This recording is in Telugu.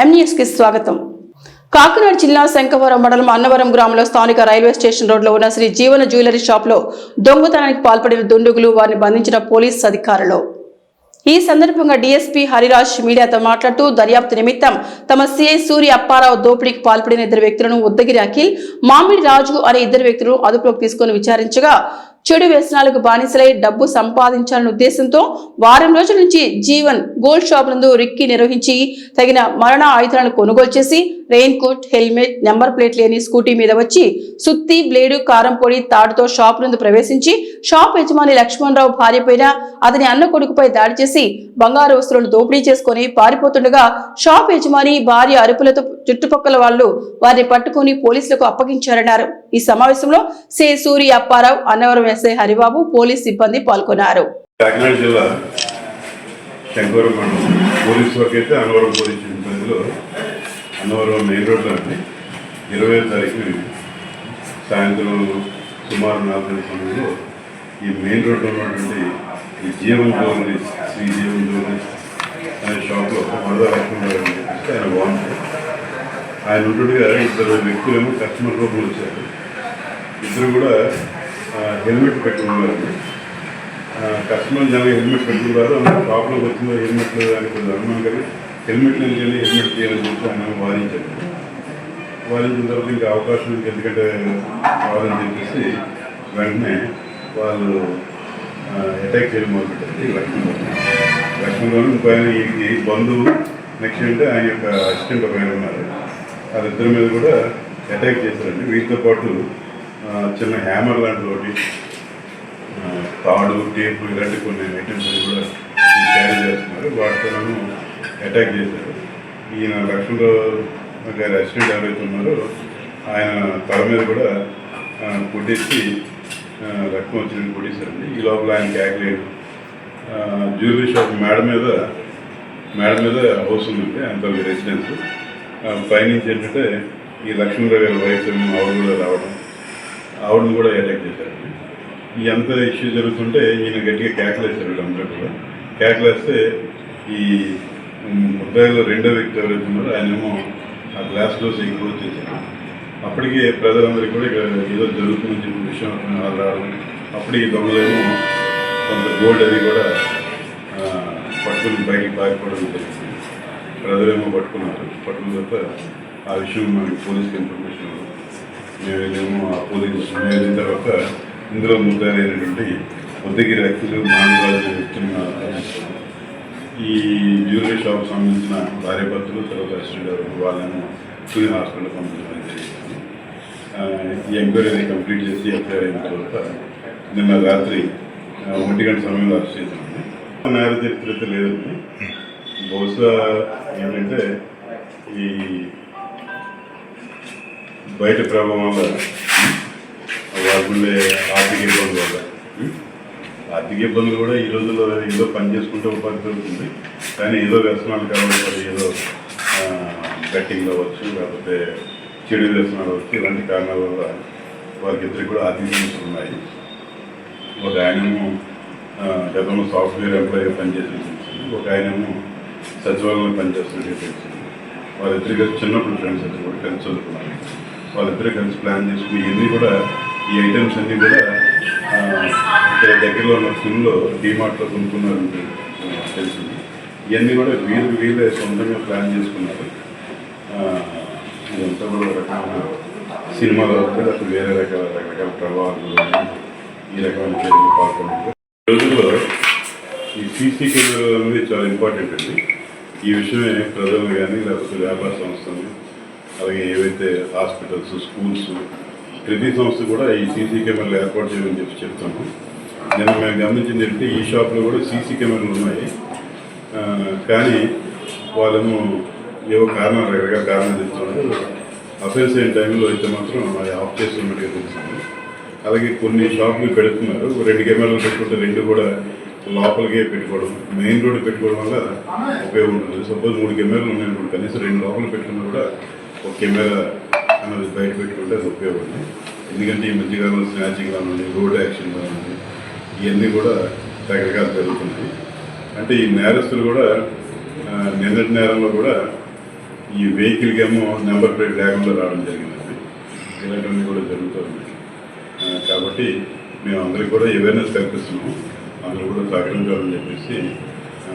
ఎంన్యూస్ స్వాగతం. కాకినాడ జిల్లా శంకవరం మండలం అన్నవరం గ్రామంలో స్థానిక రైల్వే స్టేషన్ రోడ్లో ఉన్న శ్రీ జీవన జ్యువెలరీ షాప్లో దొంగతనానికి పాల్పడిన దుండుగులు వారిని బంధించిన పోలీస్ అధికారులు. ఈ సందర్భంగా డీఎస్పీ హరిరాజ్ మీడియాతో మాట్లాడుతూ దర్యాప్తు నిమిత్తం తమ సిఐ సూర్య అప్పారావు దోపిడీకి పాల్పడిన ఇద్దరు వ్యక్తులను ఉద్దగిరి అఖిల్ మామిడి రాజు అనే ఇద్దరు వ్యక్తులను అదుపులోకి తీసుకుని విచారించగా చెడు వ్యసనాలకు బానిసలై డబ్బు సంపాదించాలనే ఉద్దేశంతో వారం రోజుల నుంచి జీవన్ గోల్డ్ షాప్ నందు రిక్కి నిర్వహించి తగిన మరణ ఆయుధాలను కొనుగోలు చేసి rain coat helmet number plate లేని స్కూటీ మీద వచ్చి సుత్తి బ్లేడు కారం పొడి తాడుతో షాప్ నందు ప్రవేశించి షాప్ యజమాని లక్ష్మణరావు భార్య పైన అతని అన్న కొడుకుపై దాడి చేసి బంగారు వస్తువులను దోపిడీ చేసుకుని పారిపోతుండగా షాప్ యజమాని భార్య అరుపులతో చుట్టుపక్కల వాళ్ళు వారిని పట్టుకుని పోలీసులకు అప్పగించారన్నారు. ఈ సమావేశంలో సే సూరి అప్పారావు అన్నవరం ఎస్ఐ హరిబాబు పోలీస్ సిబ్బంది పాల్గొన్నారు. కాకినాడ జిల్లా శంకవరం మండలం. పోలీస్ వర్క్ అయితే Annavaram police station Annavaram main రోడ్లో అండి ఇరవై తారీఖు సాయంత్రం సుమారు నాలుగు గంటల సమయంలో ఈ మెయిన్ రోడ్లో ఉన్నటువంటి ఈ జీవన్ జ్యువెలరీ శ్రీ జీవన్ జ్యువెలరీ అనే షాప్లో వరద లక్ష్మణ్ గారు ఆయన బాగుంటారు ఆయన ఉంటుండగా ఇద్దరు వ్యక్తులేమో కస్టమర్ రూపంలో వచ్చారు. ఇద్దరు కూడా హెల్మెట్ పెట్టుకున్నారండి కస్టమర్ జనాలు హెల్మెట్ పెట్టుకున్నారు. అందులో ప్రాబ్లం వచ్చిందో హెల్మెట్ అని కొంచెం అనుమానం కానీ హెల్మెట్ లేని కానీ హెల్మెట్ చేయాలని చెప్పి ఆయన వాదించారు. వాదించిన తర్వాత ఇంకా అవకాశం ఎందుకంటే కావాలని చెప్పేసి వెంటనే వాళ్ళు అటాక్ చేయడం మొదలుపెట్టారు. ఈ లక్ష్మణ్ లక్ష్మణ్ ఇంకో ఆయన ఈ- బంధువు నెక్స్ట్ అంటే ఆయన యొక్క అసిస్టెంట్ ఒక ఆయన ఉన్నారు. వాళ్ళిద్దరి మీద కూడా అటాక్ చేశారండి. వీటితో పాటు చిన్న హ్యామర్ లాంటి ఒకటి తాడు టేపు ఇలాంటి కొన్ని ఐటమ్స్ అన్ని కూడా క్యారీ చేస్తున్నారు. వాటితో నన్ను అటాక్ చేశారు. ఈయన లక్ష్మణరావు గారి అసిస్టెంట్ ఎవరైతే ఉన్నారో ఆయన తల మీద కూడా కొట్టేసి రక్తం వచ్చినట్టు కొట్టేశారండి. ఈ లోపల ఆయన క్యాక్లేడు జ్యువెలరీ షాప్ మేడ మీద మేడ మీద హౌస్ ఉందండి. ఆయన రెసిడెన్స్ పైనుంచి ఏంటంటే ఈ లక్ష్మీరావు గారి వైఫ్ ఏమో ఆవిడ కూడా రావడం. ఆవిడని కూడా అటాక్ చేశారు. ఈ ఎంత ఇష్యూ జరుగుతుంటే ఈయన గట్టిగా కేకలేశారు వీళ్ళందరూ కూడా. కేకలేస్తే ఈ ముద్దాయిలో రెండో వ్యక్తి ఎవరైతే ఉన్నారో ఆయనేమో ఆ గ్లాస్ డోస్ ఎక్కువ వచ్చేసారు అప్పటికే ప్రజలందరికీ కూడా ఇక్కడ ఏదో జరుగుతుందని చెప్పిన విషయం వాళ్ళు రావడం అప్పుడు ఈ దొంగలేమో కొంత గోల్డ్ అది కూడా పట్టుకుని బయటికి పారిపోవడం జరిగింది. ప్రజలేమో పట్టుకున్నారు. పట్టుకున్న తర్వాత ఆ విషయం మనకి పోలీస్కి ఇన్ఫర్మేషన్ ఇవ్వడం. మేము ఆ పోలీస్ మేము తర్వాత ఇందులో ముద్దారైనటువంటి ఉద్దగిరి వ్యక్తులు మానవరాజు వ్యక్తులను ఈ జ్యువెలరీ షాప్ సంబంధించిన భార్యాభర్తలు తర్వాత అసిస్టెంట్ వాళ్ళను తుని హాస్పిటల్ పంపించడం జరిగింది ఈ ఎంక్వైరీని కంప్లీట్ చేసి ఎంక్వైరీ అయిన తర్వాత నిన్న రాత్రి ఒంటి గంట సమయంలో అరెస్ట్ చేశామండి నేర చరిత్ర అయితే లేదండి బహుశా ఏంటంటే ఈ బయట ప్రభావం వల్ల వాళ్ళకుండే ఆర్థిక ఇబ్బంది వల్ల ఆర్థిక ఇబ్బందులు కూడా ఈ రోజుల్లో ఏదో పని చేసుకుంటే ఉపాధి దొరుకుతుంది. కానీ ఏదో వ్యసనాలు కావాలి ఏదో బెట్టింగ్ అవ్వచ్చు లేకపోతే చెడు వ్యసనాలు అవ్వచ్చు ఇలాంటి కారణాల వల్ల వారికి ఇద్దరికి కూడా ఆర్థిక సమస్యలు ఉన్నాయి. ఒక ఆయనము గతంలో సాఫ్ట్వేర్ ఎంప్లాయీగా పనిచేసిన ఒక ఆయనేమో సచివాలయంలో పనిచేస్తున్నట్టు తెలిసింది వారిద్దరికి చిన్నప్పుడు ఫ్రెండ్స్ ఇద్దరు కూడా కలిసి చదువుకున్నారు. వాళ్ళిద్దరు కలిసి ప్లాన్ చేసుకుని ఇవన్నీ కూడా ఈ ఐటమ్స్ అన్నీ కూడా ఇక్కడ దగ్గరలో ఉన్న ఫిల్మ్లో డీమార్ట్లో కొనుక్కున్నారు తెలిసింది ఇవన్నీ కూడా వీరు వీళ్ళే సొంతంగా ప్లాన్ చేసుకున్నారు. ఇదంతా కూడా రకమైన సినిమాలో కూడా అసలు వేరే రకాల రకరకాల ప్రభావాలు ఈ రకమైన చర్యలు పాల్గొన్నారు ఈ రోజుల్లో ఈ సీసీ కెమెరాలు అనేది చాలా ఇంపార్టెంట్ అండి. ఈ విషయమే ప్రజలు కానీ లేకపోతే వ్యాపార సంస్థలు అలాగే ఏవైతే హాస్పిటల్స్ స్కూల్స్ ప్రతి సంస్థ కూడా ఈ సీసీ కెమెరాలు ఏర్పాటు చేయమని చెప్పి చెప్తాను నేను మేము గమనించింది ఏంటంటే ఈ షాప్లో కూడా సీసీ కెమెరాలు ఉన్నాయి. కానీ వాళ్ళము ఏవో కారణాలు రకరకాల కారణాలు చెప్తున్నారు అఫెన్స్ అయిన టైంలో అయితే మాత్రం అది ఆఫ్ చేస్తున్నట్టుగా తెలుస్తుంది. అలాగే కొన్ని షాపులు పెడుతున్నారు. రెండు కెమెరాలు పెట్టుకుంటే రెండు కూడా లోపలికే పెట్టుకోవడం మెయిన్ రోడ్ పెట్టుకోవడం వల్ల ఉపయోగం ఉంటుంది. సపోజ్ మూడు కెమెరాలు ఉన్నాయనుకోండి కనీసం రెండు లోపల పెట్టుకున్నా కూడా ఒక కెమెరా అన్నది బయట పెట్టుకుంటే అది ఎందుకంటే ఈ మధ్యకాలంలో స్నాచింగ్ కానివ్వండి రోడ్ యాక్షన్ కానివ్వండి ఇవన్నీ కూడా రకరకాలు జరుగుతున్నాయి. అంటే ఈ నేరస్తులు కూడా నిన్నటి నేరంలో కూడా ఈ వెహికల్కి ఏమో నెంబర్ ప్లేట్ లేకుండా రావడం జరిగిందండి. ఇలాంటివన్నీ కూడా జరుగుతుంది కాబట్టి మేము అందరికీ కూడా అవేర్నెస్ కల్పిస్తున్నాము అందరూ కూడా సహకరించాలని చెప్పేసి ఆ,